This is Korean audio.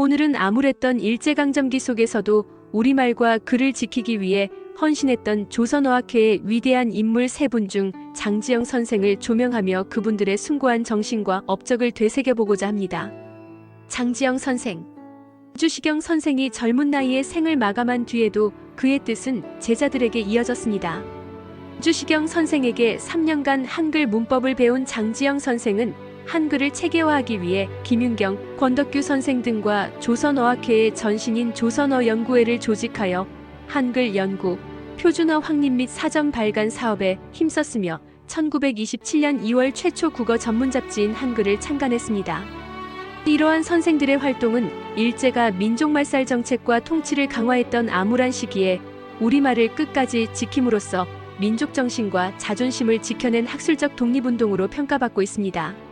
오늘은 암울했던 일제강점기 속에서도 우리말과 글을 지키기 위해 헌신했던 조선어학회의 위대한 인물 세 분 중 장지영 선생을 조명하며 그분들의 숭고한 정신과 업적을 되새겨보고자 합니다. 장지영 선생 주시경 선생이 젊은 나이에 생을 마감한 뒤에도 그의 뜻은 제자들에게 이어졌습니다. 주시경 선생에게 3년간 한글 문법을 배운 장지영 선생은 한글을 체계화하기 위해 김윤경, 권덕규 선생 등과 조선어학회의 전신인 조선어 연구회를 조직하여 한글 연구, 표준어 확립 및 사전 발간 사업에 힘썼으며 1927년 2월 최초 국어 전문 잡지인 한글을 창간했습니다. 이러한 선생들의 활동은 일제가 민족말살 정책과 통치를 강화했던 암울한 시기에 우리말을 끝까지 지킴으로써 민족 정신과 자존심을 지켜낸 학술적 독립운동으로 평가받고 있습니다.